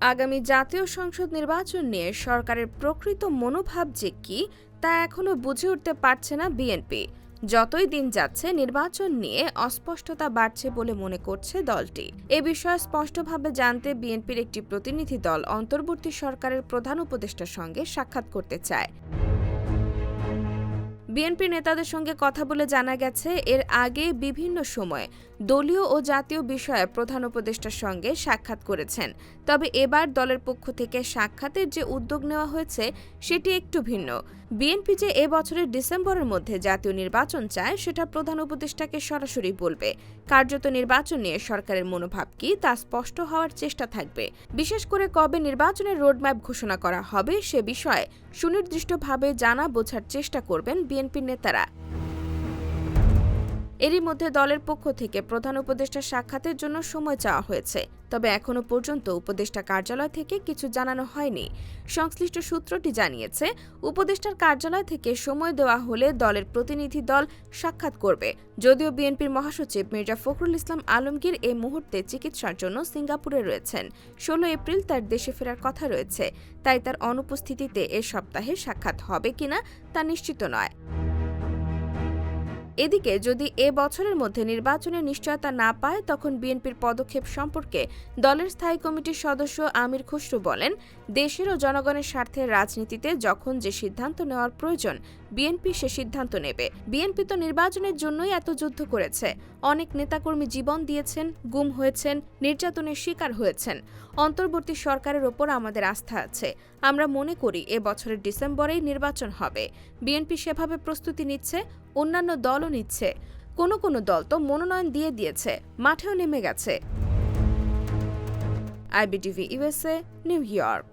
আগামী জাতীয় সংসদ নির্বাচন নিয়ে সরকারের প্রকৃত মনোভাব যে কি, তা এখনও বুঝে উঠতে পারছে না বিএনপি। যতই দিন যাচ্ছে, নির্বাচন নিয়ে অস্পষ্টতা বাড়ছে বলে মনে করছে দলটি। এ বিষয়ে স্পষ্টভাবে জানতে বিএনপির একটি প্রতিনিধি দল অন্তর্বর্তী সরকারের প্রধান উপদেষ্টার সঙ্গে সাক্ষাৎ করতে চায়। বিএনপি নেতাদের সঙ্গে কথা বলে জানা গেছে, এর আগে বিভিন্ন সময়ে দলীয় ও জাতীয় বিষয়ে প্রধান উপদেষ্টার সঙ্গে সাক্ষাৎ করেছেন। তবে এবার দলের পক্ষ থেকে সাক্ষাতের যে উদ্যোগ নেওয়া হয়েছে, সেটি একটু ভিন্ন। বিএনপি যে এ বছরের ডিসেম্বরের মধ্যে জাতীয় নির্বাচন চায়, সেটা প্রধান উপদেষ্টাকে সরাসরি বলবে। কার্যত নির্বাচন নিয়ে সরকারের মনোভাব কি, তা স্পষ্ট হওয়ার চেষ্টা থাকবে। বিশেষ করে কবে নির্বাচনের রোডম্যাপ ঘোষণা করা হবে, সে বিষয়ে সুনির্দিষ্টভাবে জানা বোঝার চেষ্টা করবেন বিএনপির নেতারা। এরই মধ্যে দলের পক্ষ থেকে প্রধান উপদেষ্টার সাক্ষাতের জন্য সময় চাওয়া হয়েছে। তবে এখনও পর্যন্ত উপদেষ্টা কার্যালয় থেকে কিছু জানানো হয়নি। সংশ্লিষ্ট সূত্রটি জানিয়েছে, উপদেষ্টার কার্যালয় থেকে সময় দেওয়া হলে দলের প্রতিনিধি দল সাক্ষাৎ করবে। যদিও বিএনপির মহাসচিব মির্জা ফখরুল ইসলাম আলমগীর এই মুহূর্তে চিকিৎসার জন্য সিঙ্গাপুরে রয়েছেন। ষোলো এপ্রিল তার দেশে ফেরার কথা রয়েছে। তাই তার অনুপস্থিতিতে এ সপ্তাহে সাক্ষাৎ হবে কিনা তা নিশ্চিত নয়। এদিকে, যদি এ বছরের মধ্যে নির্বাচনের নিশ্চয়তা না পায়, তখন বিএনপির পদক্ষেপ সম্পর্কে দলের স্থায়ী কমিটির সদস্য আমির খুসরু বলেন, দেশের ও জনগণের স্বার্থে রাজনীতিতে যখন যে সিদ্ধান্ত নেওয়ার প্রয়োজন, বিএনপি সে সিদ্ধান্ত নেবে। বিএনপি তো নির্বাচনের জন্যই এত যুদ্ধ করেছে। অনেক নেতাকর্মী জীবন দিয়েছেন, গুম হয়েছেন, নির্যাতনের শিকার হয়েছেন। অন্তর্বর্তী সরকারের ওপর আমাদের আস্থা আছে। আমরা মনে করি, এ বছরের ডিসেম্বরেই নির্বাচন হবে। বিএনপি সেভাবে প্রস্তুতি নিচ্ছে অন্যান্য দলও নিচ্ছে। কোনো কোনো দল তো মনোনয়ন দিয়ে দিয়েছে, মাঠেও নেমে গেছে। IBTV, USA, New York.